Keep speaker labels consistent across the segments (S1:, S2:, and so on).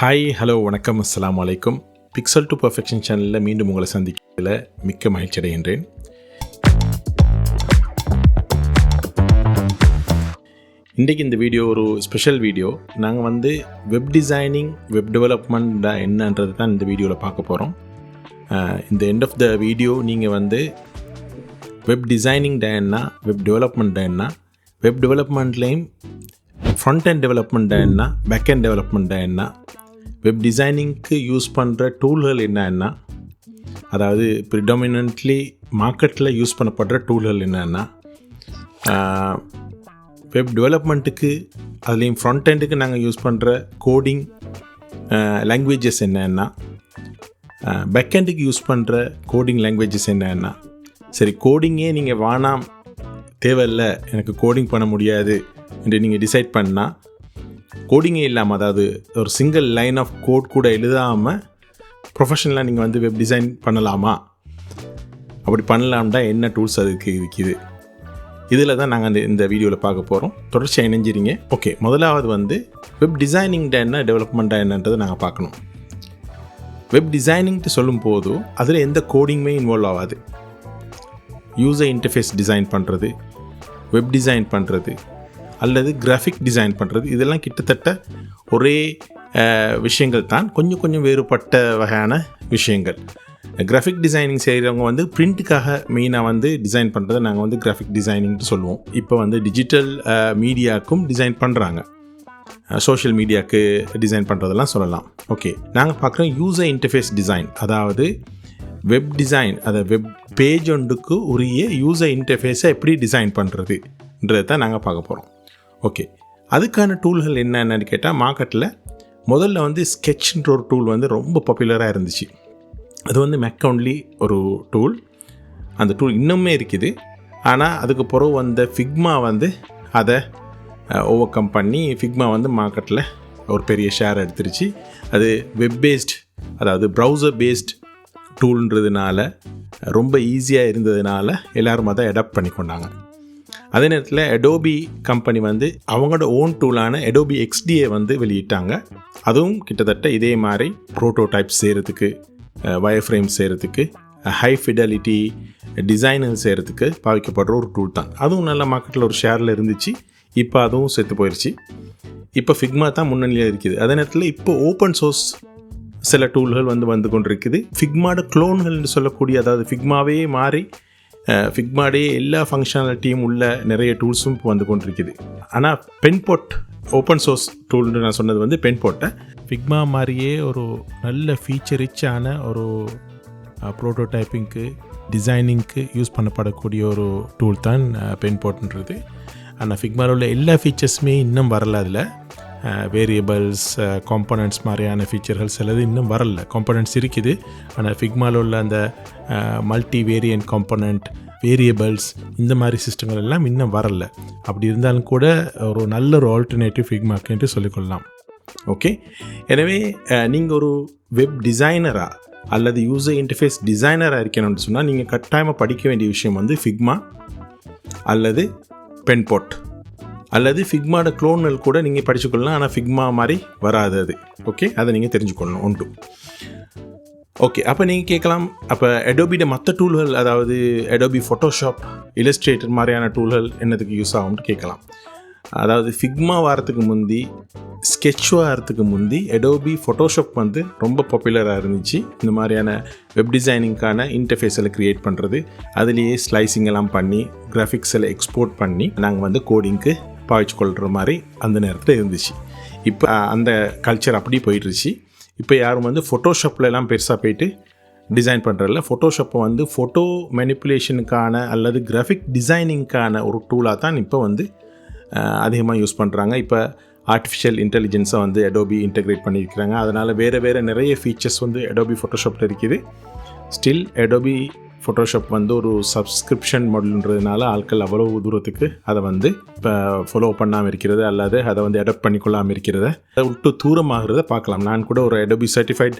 S1: Hi hello வணக்கம் அஸ்லாம் வலைக்கும் பிக்சல் டு பர்ஃபெக்ஷன் சேனலில் மீண்டும் உங்களை சந்திக்கிறதுல மிக்க மகிழ்ச்சி அடைகின்றேன். இன்றைக்கு இந்த வீடியோ ஒரு ஸ்பெஷல் வீடியோ. நாங்கள் வந்து வெப் டிசைனிங் வெப் டெவலப்மெண்ட் என்னன்றது தான் இந்த வீடியோவில் பார்க்க போகிறோம் இந்த எண்ட் ஆஃப் த வீடியோ நீங்கள் வந்து வெப் டிசைனிங் டேன்னா வெப் டெவலப்மெண்ட் டேன்னா வெப் டெவலப்மெண்ட்லேயும் ஃப்ரண்ட் அண்ட் டெவலப்மெண்ட் என்ன பேக் அண்ட் டெவலப்மெண்ட் என்ன வெப் டிசைனிங்க்கு யூஸ் பண்ணுற டூல்கள் என்னென்னா அதாவது ப்ரிடாமினன்ட்லி மார்க்கெட்டில் யூஸ் பண்ணப்படுற டூல்கள் என்னென்னா வெப் டெவலப்மெண்ட்டுக்கு அதுலேயும் ஃப்ரண்ட் எண்டுக்கு நாங்கள் யூஸ் பண்ணுற கோடிங் லாங்குவேஜஸ் என்னென்னா பேக்கெண்டுக்கு யூஸ் பண்ணுற கோடிங் லாங்குவேஜஸ் என்னென்னா சரி கோடிங்கே நீங்கள் வானாம் தேவையில்லை எனக்கு கோடிங் பண்ண முடியாது என்று நீங்கள் டிசைட் பண்ணால் கோடிங்கே இல்லாமல் அதாவது ஒரு சிங்கிள் லைன் ஆஃப் கோட் கூட எழுதாமல் ப்ரொஃபஷனலாக நீங்கள் வந்து வெப் டிசைன் பண்ணலாமா? அப்படி பண்ணலாம்டா என்ன டூல்ஸ் அதுக்கு இருக்குது? இதில் தான் நாங்கள் அந்த இந்த வீடியோவில் பார்க்க போகிறோம் தொடர்ச்சியாக இணைஞ்சிரிங்க. ஓகே முதலாவது வந்து வெப் டிசைனிங்டா என்ன டெவலப்மெண்ட்டாக என்னன்றதை நாங்கள் பார்க்கணும். வெப் டிசைனிங்ட்டு சொல்லும் போது அதில் எந்த கோடிங்குமே இன்வால்வ் ஆகாது. யூசர் இன்டர்ஃபேஸ் டிசைன் பண்ணுறது வெப் டிசைன் பண்ணுறது அல்லது கிராஃபிக் டிசைன் பண்ணுறது இதெல்லாம் கிட்டத்தட்ட ஒரே விஷயங்கள் தான். கொஞ்சம் கொஞ்சம் வேறுபட்ட வகையான விஷயங்கள். கிராஃபிக் டிசைனிங் செய்கிறவங்க வந்து பிரிண்ட்டுக்காக மெயினாக வந்து டிசைன் பண்ணுறதை நாங்கள் வந்து கிராஃபிக் டிசைனிங்னு சொல்லுவோம். இப்போ வந்து டிஜிட்டல் மீடியாவுக்கும் டிசைன் பண்ணுறாங்க சோஷியல் மீடியாவுக்கு டிசைன் பண்ணுறதெல்லாம் சொல்லலாம். ஓகே நாங்கள் பார்க்குறோம் யூசர் இன்டர்ஃபேஸ் டிசைன் அதாவது வெப் டிசைன் அதை வெப் பேஜ் ஒன்றுக்கு உரிய யூசர் இன்டர்ஃபேஸை எப்படி டிசைன் பண்ணுறதுன்றதை தான் நாங்கள் பார்க்க போகிறோம் ஓகே அதுக்கான டூல்கள் என்னென்னு கேட்டால் மார்க்கெட்டில் முதல்ல வந்து ஸ்கெட்ச்ன்ற ஒரு டூல் வந்து ரொம்ப பாப்புலராக இருந்துச்சு. அது வந்து மெக் ஒன்லி ஒரு டூல் அந்த டூல் இன்னுமே இருக்குது. ஆனால் அதுக்கு பிறகு வந்த ஃபிக்மா வந்து அதை ஓவர் கம் பண்ணி ஃபிக்மா வந்து மார்க்கெட்டில் ஒரு பெரிய ஷேர் எடுத்துருச்சு. அது வெப் பேஸ்ட் அதாவது ப்ரௌசர் பேஸ்ட் டூல்ன்றதுனால ரொம்ப ஈஸியாக இருந்ததுனால எல்லோரும் அதை அடாப்ட் பண்ணி கொண்டாங்க அதே நேரத்தில் எடோபி கம்பெனி வந்து அவங்களோட ஓன் டூலான எடோபி எக்ஸ்டியை வந்து வெளியிட்டாங்க. அதுவும் கிட்டத்தட்ட இதே மாதிரி ப்ரோட்டோடைப் செய்கிறதுக்கு வயர் ஃப்ரேம் செய்கிறதுக்கு ஹை ஃபிடலிட்டி டிசைனர் செய்கிறதுக்கு பாவிக்கப்படுற ஒரு டூல் தான். அதுவும் நல்ல மார்க்கெட்டில் ஒரு ஷேரில் இருந்துச்சு. இப்போ அதுவும் செத்து போயிடுச்சு இப்போ ஃபிக்மா தான் முன்னணியில் இருக்குது. அதே நேரத்தில் இப்போ ஓப்பன் சோர்ஸ் சில டூல்கள் வந்து வந்து கொண்டிருக்குது. ஃபிக்மாட க்ளோன்கள்னு சொல்லக்கூடிய அதாவது ஃபிக்மாவே மாறி ஃபிக்மாடே எல்லா ஃபங்க்ஷனாலிட்டியும் உள்ள நிறைய டூல்ஸும் இப்போ வந்து கொண்டிருக்குது. ஆனால் பென்போட் ஓப்பன் சோர்ஸ் டூல்னு நான் சொன்னது வந்து பென்போட்டை ஃபிக்மா மாதிரியே ஒரு நல்ல ஃபீச்சர் ரிச்சான ஒரு ப்ரோட்டோடைப்பிங்க்கு டிசைனிங்க்கு யூஸ் பண்ணப்படக்கூடிய ஒரு டூல் தான் பென்போட்ன்றது ஆனால் ஃபிக்மாவில் உள்ள எல்லா ஃபீச்சர்ஸுமே இன்னும் வரல அதில். வேரியபிள்ஸ் காம்பனண்ட்ஸ் மாதிரியான ஃபீச்சர்கள் சிலது இன்னும் வரல. காம்பனண்ட்ஸ் இருக்குது ஆனால் ஃபிக்மாவில் உள்ள அந்த மல்டி வேரியன்ட் காம்பனண்ட் வேரியபிள்ஸ் இந்த மாதிரி சிஸ்டங்கள் எல்லாம் இன்னும் வரல. அப்படி இருந்தாலும் கூட ஒரு நல்ல ஒரு ஆல்டர்னேட்டிவ் ஃபிக்மாக்குன்ட்டு சொல்லிக்கொள்ளலாம். ஓகே எனவே நீங்கள் ஒரு வெப் டிசைனராக அல்லது யூசர் இன்டர்ஃபேஸ் டிசைனராக இருக்கணும்னு சொன்னால் நீங்கள் கட்டாயமாக படிக்க வேண்டிய விஷயம் வந்து ஃபிக்மா அல்லது பென்போட் அல்லது ஃபிக்மாவோட க்ளோன்கள் கூட நீங்கள் படிச்சுக்கொள்ளலாம். ஆனால் ஃபிக்மா மாதிரி வராது அது. ஓகே அதை நீங்கள் தெரிஞ்சுக்கொள்ளணும். உண்டு. ஓகே அப்போ நீங்கள் கேட்கலாம். அப்போ எடோபியோட மற்ற டூல்கள் அதாவது எடோபி ஃபோட்டோஷாப் இலஸ்ட்ரேட்டர் மாதிரியான டூல்கள் என்னதுக்கு யூஸ் ஆகும்னு கேட்கலாம். அதாவது ஃபிக்மா வாரத்துக்கு முந்தி ஸ்கெட்ச் வாரத்துக்கு முந்தி எடோபி ஃபோட்டோஷாப் வந்து ரொம்ப பாப்புலராக இருந்துச்சு. இந்த மாதிரியான வெப் டிசைனிங்க்கான இன்டர்ஃபேஸில் க்ரியேட் பண்ணுறது அதுலேயே ஸ்லைசிங் எல்லாம் பண்ணி கிராஃபிக்ஸில் எக்ஸ்போர்ட் பண்ணி நாங்கள் வந்து கோடிங்க்கு பாவிச்சு கொள்கிற மாதிரி அந்த நேரத்தில் இருந்துச்சு. இப்போ அந்த கல்ச்சர் அப்படி போயிட்டுருச்சு இப்போ யாரும் வந்து ஃபோட்டோஷாப்லலாம் பெருசாக போயிட்டு டிசைன் பண்ணுறதில்ல ஃபோட்டோஷாப்பை வந்து ஃபோட்டோ மெனிப்புலேஷனுக்கான அல்லது கிராஃபிக் டிசைனிங்க்கான ஒரு டூலாக தான் இப்போ வந்து அதிகமாக யூஸ் பண்ணுறாங்க இப்போ ஆர்டிஃபிஷியல் இன்டெலிஜென்ஸை வந்து அடோபி இன்டெகிரேட் பண்ணியிருக்கிறாங்க. அதனால் வேறு வேறு நிறைய ஃபீச்சர்ஸ் வந்து அடோபி ஃபோட்டோஷாப்பில் இருக்குது. ஸ்டில் அடோபி ஃபோட்டோஷாப் வந்து ஒரு சப்ஸ்கிரிப்ஷன் மாடல்ன்றதுனால ஆட்கள் அவ்வளோ தூரத்துக்கு அதை வந்து இப்போ ஃபாலோ பண்ணாமல் இருக்கிறது அல்லது அதை வந்து அடாப்ட் பண்ணிக்கொள்ளாமல் இருக்கிறத அதை விட்டு தூரமாகிறத பார்க்கலாம். நான் கூட ஒரு அடோபி சர்டிஃபைட்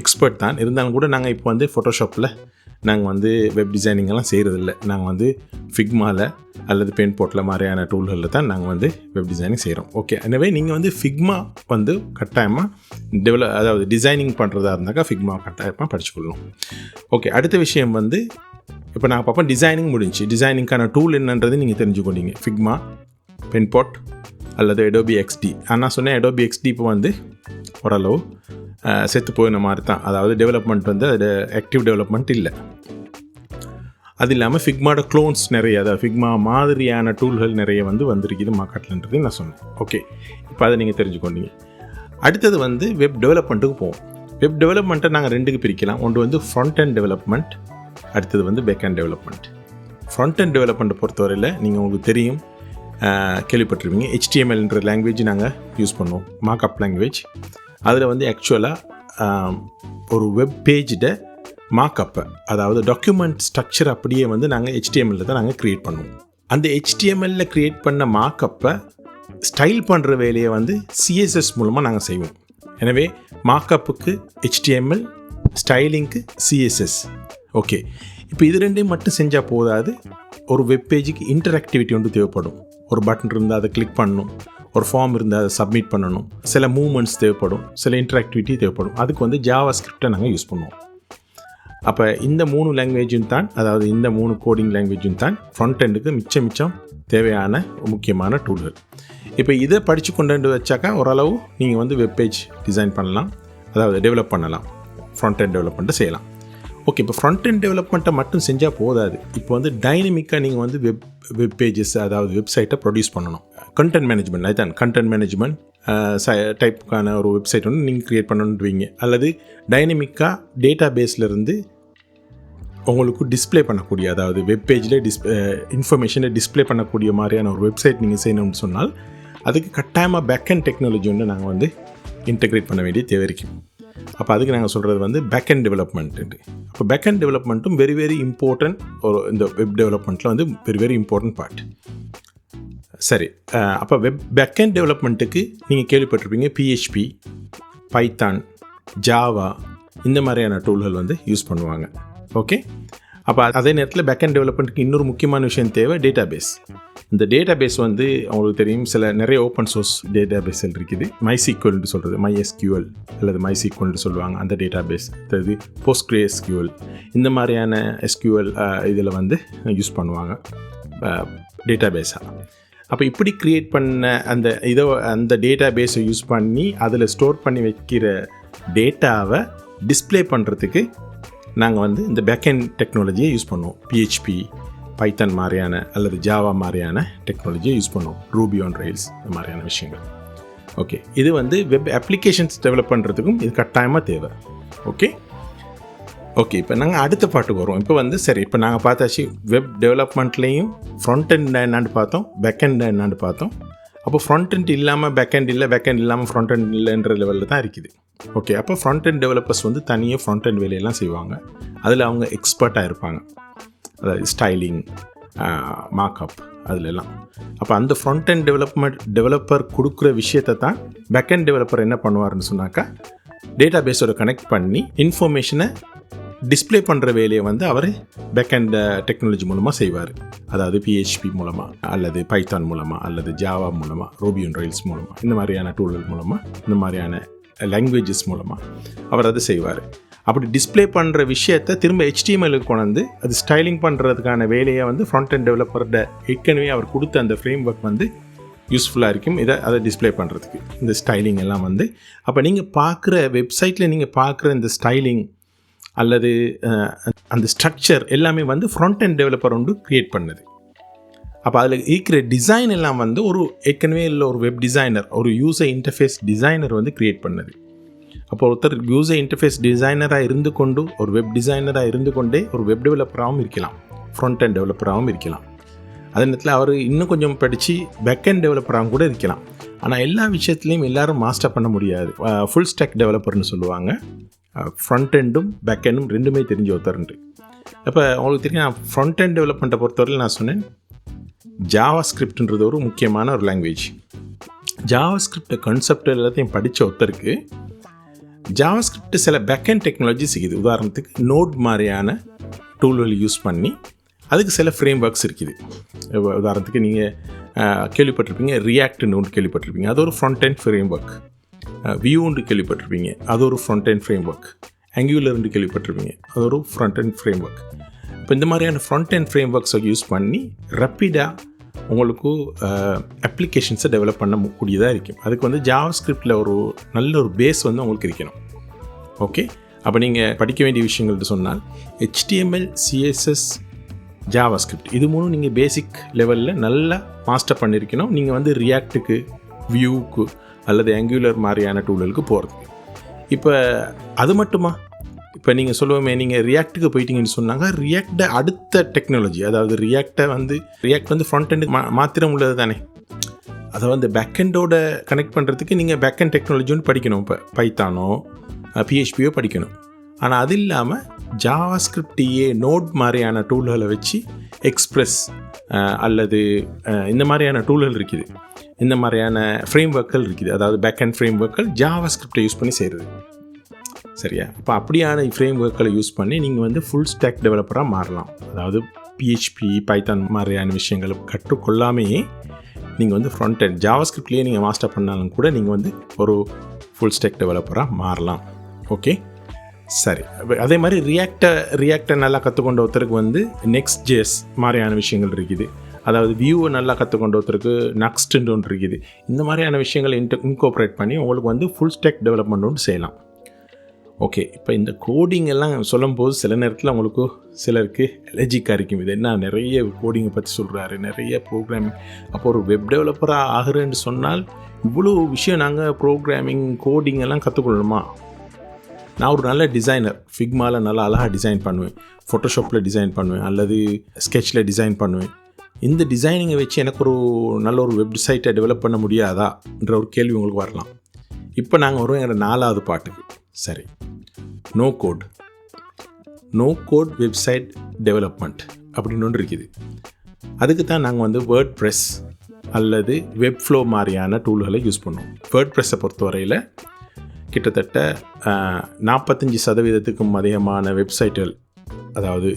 S1: எக்ஸ்பர்ட் தான். இருந்தாலும் கூட நாங்கள் இப்போ வந்து ஃபோட்டோஷாப்பில் நாங்கள் வந்து வெப் டிசைனிங்கெல்லாம் செய்கிறதில்ல நாங்கள் வந்து ஃபிக்மாவில் அல்லது பென் போட்டில் மாதிரியான டூல்களில் தான் நாங்கள் வந்து வெப் டிசைனிங் செய்கிறோம் ஓகே எனவே நீங்கள் வந்து ஃபிக்மா வந்து கட்டாயமாக டெவலப் அதாவது டிசைனிங் பண்ணுறதா இருந்தாக்கா ஃபிக்மா கட்டாயமாக படிச்சுக்கொள்ளணும். ஓகே அடுத்த விஷயம் வந்து இப்போ நான் பார்ப்போம் டிசைனிங் முடிஞ்சு. டிசைனிங்க்கான டூல் என்னன்றது நீங்கள் தெரிஞ்சுக்கொண்டீங்க. ஃபிக்மா பென்போட் அல்லது எடோபி எக்ஸ்டி ஆனால் சொன்னேன் எடோபி எக்ஸ்டி இப்போ வந்து ஓரளவு செத்து போயின மாதிரி தான். அதாவது டெவலப்மெண்ட் வந்து அது ஆக்டிவ் டெவலப்மெண்ட் இல்லை. அது இல்லாமல் ஃபிக்மாவோட க்ளோன்ஸ் நிறைய அதாவது ஃபிக்மா மாதிரியான டூல்கள் நிறைய வந்து வந்திருக்குது மார்க்கெட்லன்றது நான் சொன்னேன். ஓகே இப்போ அதை நீங்கள் தெரிஞ்சுக்கொண்டீங்க அடுத்தது வந்து வெப் டெவலப்மெண்ட்டுக்கு போவோம். வெப் டெவலப்மெண்ட்டை நாங்கள் ரெண்டுக்கு பிரிக்கலாம். ஒன்று வந்து ஃப்ரண்ட் அண்ட் டெவலப்மெண்ட் அடுத்தது வந்து back and development front and டெவலப்மெண்ட்டை பொறுத்தவரையில் நீங்கள் உங்களுக்கு தெரியும். கேள்விப்பட்டிருப்பீங்க. ஹெச்டிஎம்எல்ன்ற லாங்குவேஜ் நாங்கள் யூஸ் பண்ணுவோம். மார்க்அப் லாங்குவேஜ் அதில் வந்து ஆக்சுவலாக ஒரு வெப் பேஜிட மார்க்கப்பை அதாவது டாக்குமெண்ட் ஸ்ட்ரக்சர் அப்படியே வந்து நாங்கள் ஹெச்டிஎம்எல்ல தான் நாங்கள் க்ரியேட் பண்ணுவோம். அந்த ஹெச்டிஎம்எல்ல க்ரியேட் பண்ண மார்க்கப்பை ஸ்டைல் பண்ணுற வேலையை வந்து சிஎஸ்எஸ் மூலமாக நாங்கள் செய்வோம். எனவே மார்க்கப்புக்கு ஹெச்டிஎம்எல் ஸ்டைலிங்க்கு சிஎஸ்எஸ் ஓகே இப்போ இது ரெண்டையும் மட்டும் செஞ்சால் போதாது. ஒரு வெப் பேஜுக்கு இன்டராக்டிவிட்டி ஒன்று தேவைப்படும். ஒரு பட்டன் இருந்தால் அதை கிளிக் பண்ணணும். ஒரு ஃபார்ம் இருந்தால் அதை சப்மிட் பண்ணணும். சில மூமெண்ட்ஸ் தேவைப்படும் சில இன்டராக்டிவிட்டி தேவைப்படும். அதுக்கு வந்து ஜாவா ஸ்கிரிப்டை நாங்கள் யூஸ் பண்ணுவோம். அப்போ இந்த மூணு லாங்குவேஜும் தான் அதாவது இந்த மூணு கோடிங் லாங்குவேஜும் தான் ஃப்ரண்ட் எண்டுக்கு மிச்சம் மிச்சம் தேவையான முக்கியமான டூல்கள் இப்போ இதை படித்து கொண்டு வச்சாக்கா ஓரளவு நீங்கள் வந்து வெப் பேஜ் டிசைன் பண்ணலாம். அதாவது டெவலப் பண்ணலாம். ஃப்ரண்ட் எண்ட் டெவலப்மெண்ட்டை செய்யலாம். ஓகே இப்போ ஃப்ரண்ட் எண்ட் டெவலப்மெண்ட்டை மட்டும் செஞ்சால் போதாது. இப்போ வந்து டைனமிக்காக நீங்கள் வந்து வெப் வெப் பேஜஸ் அதாவது வெப்சைட்டை ப்ரொடியூஸ் பண்ணணும். கண்டென்ட் மேனேஜ்மெண்ட் அதுதான் கண்டென்ட் மேனேஜ்மெண்ட் டைப்புக்கான ஒரு வெப்சைட் வந்து நீங்கள் க்ரியேட் பண்ணணுன்றீங்க அல்லது டைனமிக்காக டேட்டா பேஸ்லேருந்து உங்களுக்கு டிஸ்ப்ளே பண்ணக்கூடிய அதாவது வெப்பேஜில் டிஸ் இன்ஃபர்மேஷனை டிஸ்ப்ளே பண்ணக்கூடிய மாதிரியான ஒரு வெப்சைட் நீங்கள் செய்யணும்னு சொன்னால் அதுக்கு கட்டாயமாக பேக்கெண்ட் டெக்னாலஜி ஒன்று நாங்கள் வந்து இன்டெகிரேட் பண்ண வேண்டிய தேவை இருக்குது அப்போ அதுக்கு நாங்கள் சொல்கிறது வந்து பேக்கெண்ட் டெவலப்மெண்ட் அப்போ பேக்கெண்ட் டெவலப்மெண்ட்டும் வெரி வெரி இம்பார்ட்டன்ட் ஒரு இந்த வெப் டெவலப்மெண்ட்டில் வந்து வெரி வெரி இம்பார்ட்டன்ட் பார்ட் சரி அப்போ வெப் பேக்கெண்ட் டெவலப்மெண்ட்டுக்கு நீங்கள் கேள்விப்பட்டிருப்பீங்க பிஹெச்பி பைத்தான் ஜாவா இந்த மாதிரியான டூல்கள் வந்து யூஸ் பண்ணுவாங்க. ஓகே அப்போ அதே நேரத்தில் பேக்கெண்ட் டெவலப்மெண்ட்டுக்கு இன்னொரு முக்கியமான விஷயம் தேவை டேட்டா பேஸ் இந்த டேட்டா பேஸ் வந்து அவங்களுக்கு தெரியும் சில நிறைய ஓப்பன் சோர்ஸ் டேட்டா பேஸ்கள் இருக்குது. மைசிக்வல்னு சொல்கிறது மைஎஸ்கியூஎல் அல்லது மைசிக்வல்னு சொல்லுவாங்க அந்த டேட்டா பேஸ் அதாவது போஸ்ட்கிரே எஸ்கியூஎல் இந்த மாதிரியான எஸ்கியூஎல் இதில் வந்து யூஸ் பண்ணுவாங்க டேட்டா பேஸாக அப்போ இப்படி க்ரியேட் பண்ண அந்த இதை அந்த டேட்டா பேஸை யூஸ் பண்ணி அதில் ஸ்டோர் பண்ணி வைக்கிற டேட்டாவை டிஸ்ப்ளே பண்ணுறதுக்கு நாங்கள் வந்து இந்த பேக்கெண்ட் டெக்னாலஜியை யூஸ் பண்ணுவோம். பிஹெச்பி பைத்தன் மாதிரியான அல்லது ஜாவா மாதிரியான டெக்னாலஜியை யூஸ் பண்ணுவோம். ரூபி ஆன் ரெயில்ஸ் இந்த மாதிரியான விஷயங்கள். ஓகே இது வந்து வெப் அப்ளிகேஷன்ஸ் டெவலப் பண்ணுறதுக்கும் இது கட்டாயமாக தேவை. ஓகே ஓகே இப்போ நாங்கள் அடுத்த பாட்டுக்கு வருவோம் இப்போ வந்து சரி இப்போ நாங்கள் பார்த்தாச்சு வெப் டெவலப்மெண்ட்லேயும் ஃப்ரண்ட் end என்னான்னு பார்த்தோம் பேக் end என்னான்னு பார்த்தோம். அப்போ ஃப்ரண்ட் அண்ட் இல்லாமல் பேக் அண்ட் இல்லை பேக் end இல்லாமல் ஃப்ரண்ட் அண்ட் இல்லைன்ற லெவலில் தான் இருக்குது. ஓகே அப்போ ஃப்ரண்ட் அண்ட் டெவலப்பர்ஸ் வந்து தனியாக ஃப்ரண்ட் அண்ட் வேலையெல்லாம் செய்வாங்க. அதில் அவங்க எக்ஸ்பர்ட்டாக இருப்பாங்க. அதாவது ஸ்டைலிங் மார்க்அப் அதிலெல்லாம். அப்போ அந்த ஃப்ரண்ட் அண்ட் டெவலப்மெண்ட் டெவலப்பர் கொடுக்குற விஷயத்தை தான் பேக் அண்ட் டெவலப்பர் என்ன பண்ணுவார்னு சொன்னாக்கா டேட்டா பேஸோட கனெக்ட் பண்ணி இன்ஃபர்மேஷனை டிஸ்ப்ளே பண்ணுற வேலையை வந்து அவர் பேக்கெண்ட் டெக்னாலஜி uh, மூலமாக செய்வார். அதாவது பிஹெச்பி மூலமாக அல்லது பைத்தான் மூலமாக அல்லது ஜாவா மூலமாக ரூபியன் ரயில்ஸ் மூலமாக இந்த மாதிரியான டூல்கள் மூலமாக இந்த மாதிரியான லாங்குவேஜஸ் மூலமாக அவர் அதை செய்வார். அப்படி டிஸ்ப்ளே பண்ணுற விஷயத்தை திரும்ப ஹெச்டிஎம்எலுக்கு கொண்டு அது ஸ்டைலிங் பண்ணுறதுக்கான வேலையை வந்து ஃப்ரண்ட் அண்ட் டெவலப்பர்ட ஏற்கனவே அவர் கொடுத்த அந்த ஃப்ரேம் ஒர்க் வந்து யூஸ்ஃபுல்லாக இருக்கும். இதை அதை டிஸ்ப்ளே பண்ணுறதுக்கு இந்த ஸ்டைலிங் எல்லாம் வந்து அப்போ நீங்கள் பார்க்குற வெப்சைட்டில் நீங்கள் பார்க்குற இந்த ஸ்டைலிங் அல்லது அந்த ஸ்ட்ரக்சர் எல்லாமே வந்து ஃப்ரண்ட் அண்ட் டெவலப்பர் ஒன்று க்ரியேட் பண்ணுது. அப்போ அதில் இருக்கிற டிசைன் எல்லாம் வந்து ஒரு ஏற்கனவே இல்லை ஒரு வெப் டிசைனர் ஒரு யூசர் இன்டர்ஃபேஸ் டிசைனர் வந்து க்ரியேட் பண்ணுது. அப்போ ஒருத்தர் யூசர் இன்டர்ஃபேஸ் டிசைனராக இருந்து கொண்டு ஒரு வெப் டிசைனராக இருந்து கொண்டே ஒரு வெப் டெவலப்பராகவும் இருக்கலாம். ஃப்ரண்ட் அண்ட் டெவலப்பராகவும் இருக்கலாம். அதே நேரத்தில் அவர் இன்னும் கொஞ்சம் படித்து பேக் அண்ட் டெவலப்பராகவும் கூட இருக்கலாம். ஆனால் எல்லா விஷயத்துலையும் எல்லோரும் மாஸ்டர் பண்ண முடியாது. ஃபுல் ஸ்டாக் டெவலப்பர்னு சொல்லுவாங்க. ஃப்ரண்ட் எண்டும் பேக் எண்டும் ரெண்டுமே தெரிஞ்ச ஒருத்தருண்டு அப்போ உங்களுக்கு தெரியும் நான் ஃப்ரண்ட் எண்ட் டெவலப்மெண்ட்டை பொறுத்தவரையில் நான் சொன்னேன் ஜாவா ஸ்கிரிப்ட்ன்றது ஒரு முக்கியமான ஒரு லாங்குவேஜ் ஜாவா ஸ்கிரிப்ட் கன்செப்ட் எல்லாத்தையும் படித்த ஒருத்தருக்கு ஜாவா ஸ்கிரிப்ட் சில பேக்கெண்ட் டெக்னாலஜி செய்யுது உதாரணத்துக்கு நோட் மாதிரியான டூல்கள் யூஸ் பண்ணி அதுக்கு சில ஃப்ரேம் ஒர்க்ஸ் இருக்குது. உதாரணத்துக்கு நீங்கள் கேள்விப்பட்டிருப்பீங்க ரியாக்ட்னு ஒன்று கேள்விப்பட்டிருப்பீங்க. அது ஒரு ஃப்ரண்ட் அண்ட் ஃப்ரேம் ஒர்க் வியூன்னு கேள்விப்பட்டிருப்பீங்க. அது ஒரு ஃப்ரண்ட் அண்ட் ஃப்ரேம் ஒர்க் ஆங்கியூலர்னு கேள்விப்பட்டிருப்பீங்க. அது ஒரு ஃப்ரண்ட் அண்ட் ஃப்ரேம் ஒர்க் இப்போ இந்த மாதிரியான ஃப்ரண்ட் அண்ட் ஃப்ரேம் ஒர்க்ஸை யூஸ் பண்ணி ரப்பிடாக உங்களுக்கு அப்ளிகேஷன்ஸை டெவலப் பண்ண கூடியதாக இருக்கும். அதுக்கு வந்து ஜாவா ஸ்கிரிப்டில் ஒரு நல்ல ஒரு பேஸ் வந்து உங்களுக்கு இருக்கணும். ஓகே அப்போ நீங்கள் படிக்க வேண்டிய விஷயங்கள் சொன்னால் ஹெச்டிஎம்எல் சிஎஸ்எஸ் ஜாவா ஸ்கிரிப்ட் இது மூணும் நீங்கள் பேசிக் லெவலில் நல்லா மாஸ்டர் பண்ணியிருக்கணும் நீங்கள் வந்து ரியாக்டுக்கு வியூவுக்கு அல்லது ஆங்குலர் மாதிரியான டூல்களுக்கு போகிறதுக்கு இப்போ அது மட்டுமா? இப்போ நீங்கள் சொல்லுவோமே நீங்கள் ரியாக்ட்டுக்கு போயிட்டீங்கன்னு சொன்னாங்க ரியாக்டை அடுத்த டெக்னாலஜி அதாவது ரியாக்டை வந்து ரியாக்ட் வந்து ஃப்ரண்ட் எண்டு மா மாத்திரம் உள்ளது தானே? அதை வந்து பேக்கெண்டோட கனெக்ட் பண்ணுறதுக்கு நீங்கள் பேக்கெண்ட் டெக்னாலஜி ஒன்று படிக்கணும். இப்போ பைத்தானோ பிஹெச்பியோ படிக்கணும். ஆனால் அது இல்லாமல் ஜாவா ஸ்கிரிப்டியே நோட் மாதிரியான டூல்களை வச்சு எக்ஸ்ப்ரெஸ் அல்லது இந்த மாதிரியான டூல்கள் இருக்குது. இந்த மாதிரியான ஃப்ரேம் ஒர்க்கள் இருக்குது. அதாவது பேக் அண்ட் ஃப்ரேம் ஒர்க்கள் ஜாவா ஸ்கிரிப்டை யூஸ் பண்ணி செய்கிறது சரியா? அப்போ அப்படியான ஃப்ரேம் ஒர்க்களை யூஸ் பண்ணி நீங்கள் வந்து ஃபுல் ஸ்டாக் டெவலப்பராக மாறலாம். அதாவது பிஹெச்பி பைத்தான் மாதிரியான விஷயங்களை கற்றுக்கொள்ளாமையே நீங்கள் வந்து ஃப்ரண்ட் அண்ட் ஜாவா ஸ்கிரிப்ட்லேயே நீங்கள் மாஸ்டர் பண்ணாலும் கூட நீங்கள் வந்து ஒரு ஃபுல் ஸ்டாக் டெவலப்பராக மாறலாம். ஓகே சரி. அதே மாதிரி ரியாக்டை ரியாக்டை நல்லா கற்றுக்கொண்ட ஒருத்தருக்கு வந்து நெக்ஸ்ட் ஜேஸ் மாதிரியான விஷயங்கள் இருக்குது. அதாவது வியூவை நல்லா கற்றுக்கொண்ட ஒருத்தருக்கு நெக்ஸ்ட்டுன்னு ஒன்று இருக்குது. இந்த மாதிரியான விஷயங்களை இன்ட் இன்கோப்ரேட் பண்ணி உங்களுக்கு வந்து ஃபுல் ஸ்டெக் டெவலப்மெண்ட் ஒன்று செய்யலாம். ஓகே இப்போ இந்த கோடிங் எல்லாம் சொல்லும்போது சில நேரத்தில் உங்களுக்கு சிலருக்கு எலர்ஜிக்காக இருக்கும். இது என்ன நிறைய கோடிங்கை பற்றி சொல்கிறாரு நிறைய ப்ரோக்ராமிங் அப்போ ஒரு வெப் டெவலப்பராக ஆகிறேன்னு சொன்னால் இவ்வளோ விஷயம் நாங்கள் ப்ரோக்ராமிங் கோடிங் எல்லாம் கற்றுக்கொள்ளணுமா நான் ஒரு நல்ல டிசைனர் ஃபிக்மாவில் நல்லா அழகாக டிசைன் பண்ணுவேன். ஃபோட்டோஷாப்பில் டிசைன் பண்ணுவேன். அல்லது ஸ்கெட்சில் டிசைன் பண்ணுவேன். இந்த டிசைனிங்கை வச்சு எனக்கு ஒரு நல்ல ஒரு வெப்சைட்டை டெவலப் பண்ண முடியாதான்ற ஒரு கேள்வி உங்களுக்கு வரலாம். இப்போ நாங்கள் வருவோம் எங்களோட நாலாவது பாட்டுக்கு. சரி. No code no code website development அப்படின்னு ஒன்று இருக்குது. அதுக்கு தான் நாங்கள் வந்து வேர்ட் ப்ரெஸ் அல்லது வெப் ஃப்ளோ மாதிரியான டூல்களை யூஸ் பண்ணுவோம். வேர்ட் ப்ரெஸ்ஸை பொறுத்தவரையில் கிட்டத்தட்ட நாற்பத்தஞ்சு சதவீதத்துக்கும் அதிகமான வெப்சைட்டுகள் அதாவது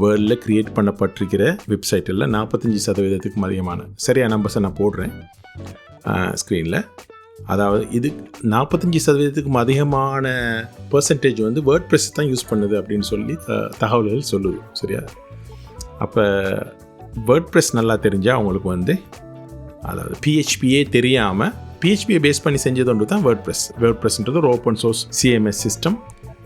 S1: வேர்ல்டில் க்ரியேட் பண்ணப்பட்டிருக்கிற வெப்சைட்டில் நாற்பத்தஞ்சு சதவீதத்துக்கும் அதிகமான சரியா நம்பர்ஸை நான் போடுறேன். ஸ்க்ரீனில் அதாவது இது நாற்பத்தஞ்சு சதவீதத்துக்கும் அதிகமான பர்சன்டேஜ் வந்து வேர்ட் ப்ரெஸ் தான் யூஸ் பண்ணுது அப்படின்னு சொல்லி த- தகவல்கள் சொல்லுது. சரியா? அப்போ வேர்ட் ப்ரெஸ் நல்லா தெரிஞ்சால் அவங்களுக்கு வந்து அதாவது பிஹெச்பியே தெரியாமல் பிஹெச்பியை பேஸ் பண்ணி செஞ்சது ஒன்று தான் வேர்ட் ப்ரெஸ் வேர்ட் ப்ரெஸ்ன்றது ஒரு open source CMS system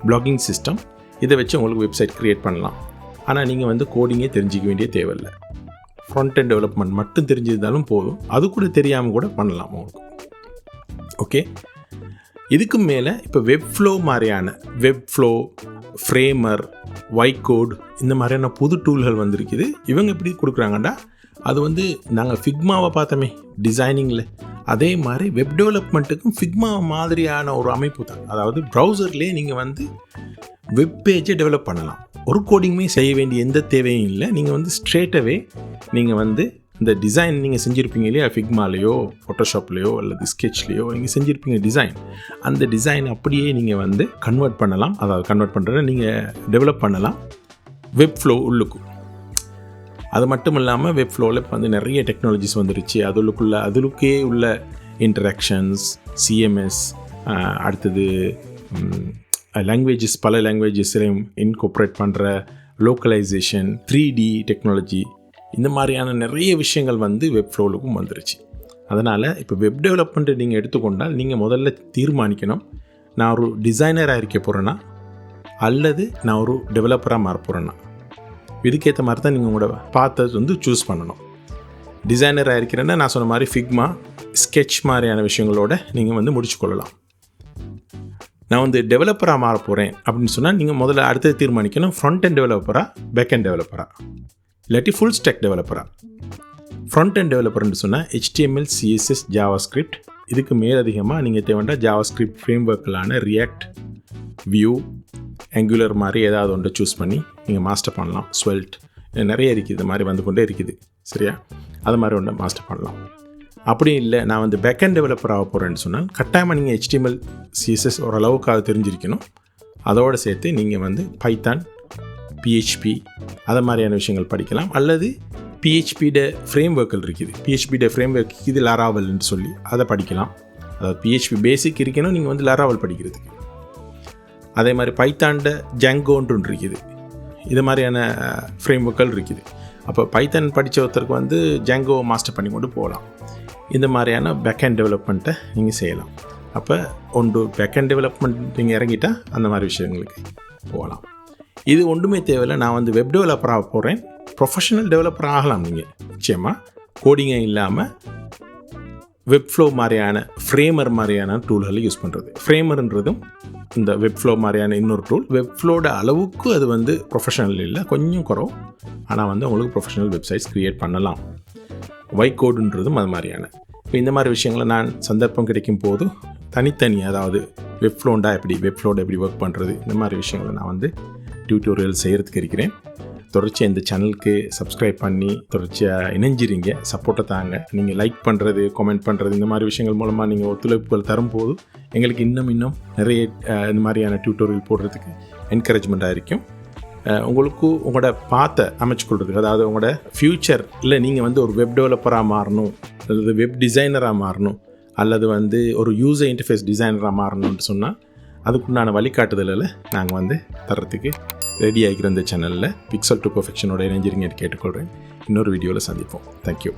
S1: blogging system இதை வச்சு உங்களுக்கு வெப்சைட் க்ரியேட் பண்ணலாம். ஆனால் நீங்கள் வந்து கோடிங்கே தெரிஞ்சிக்க வேண்டிய தேவையில்லை. ஃப்ரண்ட் அண்ட் டெவலப்மெண்ட் மட்டும் தெரிஞ்சிருந்தாலும் போதும். அது கூட தெரியாமல் கூட பண்ணலாம் உங்களுக்கு. ஓகே இதுக்கு மேலே இப்போ வெப் ஃப்ளோ மாதிரியான வெப் ஃப்ளோ ஃப்ரேமர் வைகோட் இந்த மாதிரியான புது டூல்கள் வந்திருக்குது. இவங்க எப்படி கொடுக்குறாங்கடா? அது வந்து நாங்கள் ஃபிக்மாவை பார்த்தோமே டிசைனிங்கில் அதே மாதிரி வெப் டெவலப்மெண்ட்டுக்கும் ஃபிக்மா மாதிரியான ஒரு அமைப்பு தான். அதாவது ப்ரௌசர்லேயே நீங்கள் வந்து வெப் பேஜை டெவலப் பண்ணலாம். ஒரு கோடிங்குமே செய்ய வேண்டிய எந்த தேவையும் இல்லை. நீங்கள் வந்து ஸ்ட்ரேட்டாகவே நீங்கள் வந்து இந்த டிசைன் நீங்கள் செஞ்சுருப்பீங்க இல்லையா? ஃபிக்மாலேயோ ஃபோட்டோஷாப்லேயோ அல்லது ஸ்கெட்ச்லேயோ நீங்கள் செஞ்சுருப்பீங்க டிசைன் அந்த டிசைன் அப்படியே நீங்கள் வந்து கன்வெர்ட் பண்ணலாம். அதாவது கன்வெர்ட் பண்ணுறது நீங்கள் டெவலப் பண்ணலாம். வெப் ஃப்ளோ உள்ளுக்கும். அது மட்டும் இல்லாமல் வெப் ஃப்ளோவில் இப்போ வந்து நிறைய டெக்னாலஜிஸ் வந்துருச்சு. அதுக்குள்ள அதுலுக்கே உள்ள இன்டராக்ஷன்ஸ் சிஎம்எஸ் அடுத்தது லாங்குவேஜஸ் பல லாங்குவேஜஸ்லையும் இன்கோப்ரேட் பண்ணுற லோக்கலைசேஷன் த்ரீ டி டெக்னாலஜி இந்த மாதிரியான நிறைய விஷயங்கள் வந்து வெப் ஃப்ளோலுக்கும் வந்துருச்சு. அதனால் இப்போ வெப் டெவலப்மெண்ட்டை நீங்கள் எடுத்துக்கொண்டால் நீங்கள் முதல்ல தீர்மானிக்கணும். நான் ஒரு டிசைனராக இருக்க போகிறேன்னா அல்லது நான் ஒரு டெவலப்பராக மாற போகிறேன்னா இதுக்கேற்ற மாதிரி தான் நீங்கள் உங்களோட பார்த்தது வந்து சூஸ் பண்ணணும். டிசைனராக இருக்கிறேன்னா நான் சொன்ன மாதிரி ஃபிக்மா ஸ்கெட்ச் மாதிரியான விஷயங்களோட நீங்கள் வந்து முடிச்சு கொள்ளலாம். நான் வந்து டெவலப்பராக மாற போகிறேன் அப்படின்னு சொன்னால் நீங்கள் முதல்ல அடுத்தது தீர்மானிக்கணும் ஃப்ரண்ட் அண்ட் டெவலப்பராக பேக் அண்ட் டெவலப்பராக இல்லாட்டி ஃபுல் ஸ்டெக் டெவலப்பராக ஃப்ரண்ட் அண்ட் டெவலப்பர்னு சொன்னால் ஹெச்டிஎம்எல் சிஎஸ்எஸ் ஜாவா ஸ்கிரிப்ட் இதுக்கு மேலதிகமாக நீங்கள் தேவைண்டா ஜாவா ஸ்கிரிப்ட் ஃப்ரேம் ஒர்க்கலான ரியாக்ட் வியூ ஆங்குலர் மாதிரி ஏதாவது ஒன்றை சூஸ் பண்ணி நீங்கள் மாஸ்டர் பண்ணலாம். ஸ்வெல்ட் நிறைய இருக்குது இது மாதிரி வந்து கொண்டே இருக்குது. சரியா? அது மாதிரி ஒன்று மாஸ்டர் பண்ணலாம். அப்படி இல்லை. நான் வந்து பேக்கெண்ட் டெவலப்பர் ஆக போகிறேன்னு சொன்னால் கட்டாயமாக நீங்கள் ஹெச்டிஎம்எல் சிஎஸ்எஸ் ஓரளவுக்கு அது தெரிஞ்சிருக்கணும். அதோடு சேர்த்து நீங்கள் வந்து பைத்தான் பிஹெச்பி அதை மாதிரியான விஷயங்கள் படிக்கலாம். அல்லது பிஹெச்பியோட ஃப்ரேம் ஒர்க்கில் இருக்குது. பிஹெச்பியோட ஃப்ரேம் ஒர்க் இது லாராவல்னு சொல்லி அதை படிக்கலாம். அதாவது பிஹெச்பி பேசிக் இருக்கணும். நீங்கள் வந்து லாராவல் படிக்கிறதுக்கு. அதே மாதிரி பைத்தாண்ட ஜங்கோன்று ஒன்று இருக்குது. இது மாதிரியான ஃப்ரேம் ஒர்க்குகள் இருக்குது. அப்போ பைத்தான் படித்த ஒருத்தருக்கு வந்து ஜெங்கோ மாஸ்டர் பண்ணி கொண்டு போகலாம் இந்த மாதிரியான பேக்கெண்ட் டெவலப்மெண்ட்டை நீங்கள் செய்யலாம். அப்போ ஒன்று பேக்கெண்ட் டெவலப்மெண்ட் நீங்கள் இறங்கிட்டால் அந்த மாதிரி விஷயங்களுக்கு போகலாம் இது ஒன்றுமே தேவையில்லை. நான் வந்து வெப் டெவலப்பராக போகிறேன் ப்ரொஃபஷனல் டெவலப்பர் ஆகலாம் நீங்கள் நிச்சயமாக கோடிங்கே இல்லாமல் வெப் ஃப்ளோ மாதிரியான ஃப்ரேமர் மாதிரியான டூல்களை யூஸ் பண்ணுறது ஃப்ரேமர்ன்றதும் இந்த வெப்ஃப்ளோ மாதிரியான இன்னொரு டூல் வெப்ஃப்ளோட அளவுக்கு அது வந்து ப்ரொஃபஷனல் இல்லை கொஞ்சம் குறவு ஆனால் வந்து உங்களுக்கு ப்ரொஃபஷனல் வெப்சைட்ஸ் க்ரியேட் பண்ணலாம். ஒய் கோடுன்றதும் அது மாதிரியான. இப்போ இந்த மாதிரி விஷயங்களை நான் சந்தர்ப்பம் கிடைக்கும் போது தனித்தனி அதாவது வெப்ஃப்ளோண்டா எப்படி வெப்ஃப்ளோட எப்படி ஒர்க் பண்ணுறது இந்த மாதிரி விஷயங்களை நான் வந்து டியூட்டோரியல் செய்கிறதுக்கு இருக்கிறேன். தொடர்ச்சியாக இந்த சேனலுக்கு சப்ஸ்கிரைப் பண்ணி தொடர்ச்சியாக இணைஞ்சிருங்க சப்போர்ட்டை தாங்க. நீங்கள் லைக் பண்ணுறது கமெண்ட் பண்ணுறது இந்த மாதிரி விஷயங்கள் மூலமாக நீங்கள் ஒத்துழைப்புகள் தரும்போது எங்களுக்கு இன்னும் இன்னும் நிறைய இந்த மாதிரியான டியூட்டோரியல் போடுறதுக்கு என்கரேஜ்மெண்ட்டாக இருக்கும். உங்களுக்கு உங்களோட பாத்தை அமைச்சுக்கொள்றதுக்கு அதாவது உங்களோட ஃப்யூச்சர் இல்லை நீங்கள் வந்து ஒரு வெப் டெவலப்பராக மாறணும் அல்லது வெப் டிசைனராக மாறணும் அல்லது வந்து ஒரு யூசர் இன்டர்ஃபேஸ் டிசைனராக மாறணும்னு சொன்னால் அதுக்குண்டான வழிகாட்டுதலில் நாங்கள் வந்து தர்றதுக்கு ரெடி ஆகிக்கிற இந்த சேனலில் பிக்சல் டு பர்ஃபெக்ஷனோட இணைஞ்சிருங்க கேட்டுக்கொள்கிறேன் இன்னொரு வீடியோவில் சந்திப்போம். தேங்க்யூ